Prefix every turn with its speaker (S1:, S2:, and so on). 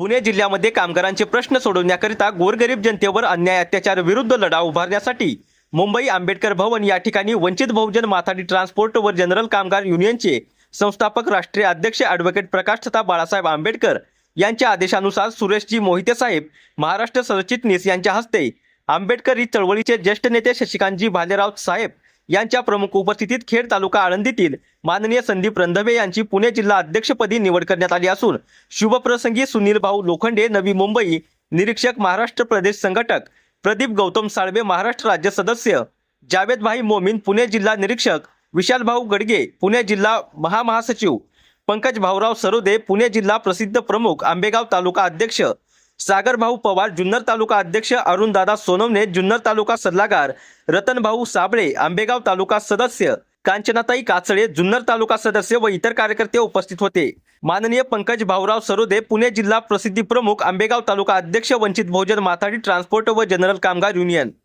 S1: पुणे जिल्ह्यामध्ये कामगारांचे प्रश्न सोडवण्याकरिता गोरगरीब जनतेवर अन्याय अत्याचार विरुद्ध लढा उभारण्यासाठी मुंबई आंबेडकर भवन या ठिकाणी वंचित बहुजन माथाडी ट्रान्सपोर्ट व जनरल कामगार युनियनचे संस्थापक राष्ट्रीय अध्यक्ष ॲडव्होकेट प्रकाश तथा बाळासाहेब आंबेडकर यांच्या आदेशानुसार सुरेशजी मोहिते साहेब महाराष्ट्र सरचिटणीस यांच्या हस्ते आंबेडकरी चळवळीचे ज्येष्ठ नेते शशिकांतजी भालेराव साहेब यांच्या प्रमुख उपस्थितीत खेड तालुका आळंदीतील माननीय संदीप रंधवे यांची पुणे जिल्हा अध्यक्षपदी निवड करण्यात आली असून शुभप्रसंगी सुनील भाऊ लोखंडे नवी मुंबई निरीक्षक महाराष्ट्र प्रदेश संघटक प्रदीप गौतम साळवे महाराष्ट्र राज्य सदस्य जावेद भाई मोमीन पुणे जिल्हा निरीक्षक विशाल भाऊ गडगे पुणे जिल्हा महामहासचिव पंकज भाऊराव सरोदे पुणे जिल्हा प्रसिद्ध प्रमुख आंबेगाव तालुका अध्यक्ष सागर भाऊ पवार जुन्नर तालुका अध्यक्ष अरुणदादा सोनवणे जुन्नर तालुका सल्लागार रतनभाऊ साबळे आंबेगाव तालुका सदस्य कांचनाताई काचळे जुन्नर तालुका सदस्य व इतर कार्यकर्ते उपस्थित होते. माननीय पंकज भाऊराव सरोदे पुणे जिल्हा प्रसिद्धी प्रमुख आंबेगाव तालुका अध्यक्ष वंचित बहुजन माथाडी ट्रान्सपोर्ट व जनरल कामगार युनियन.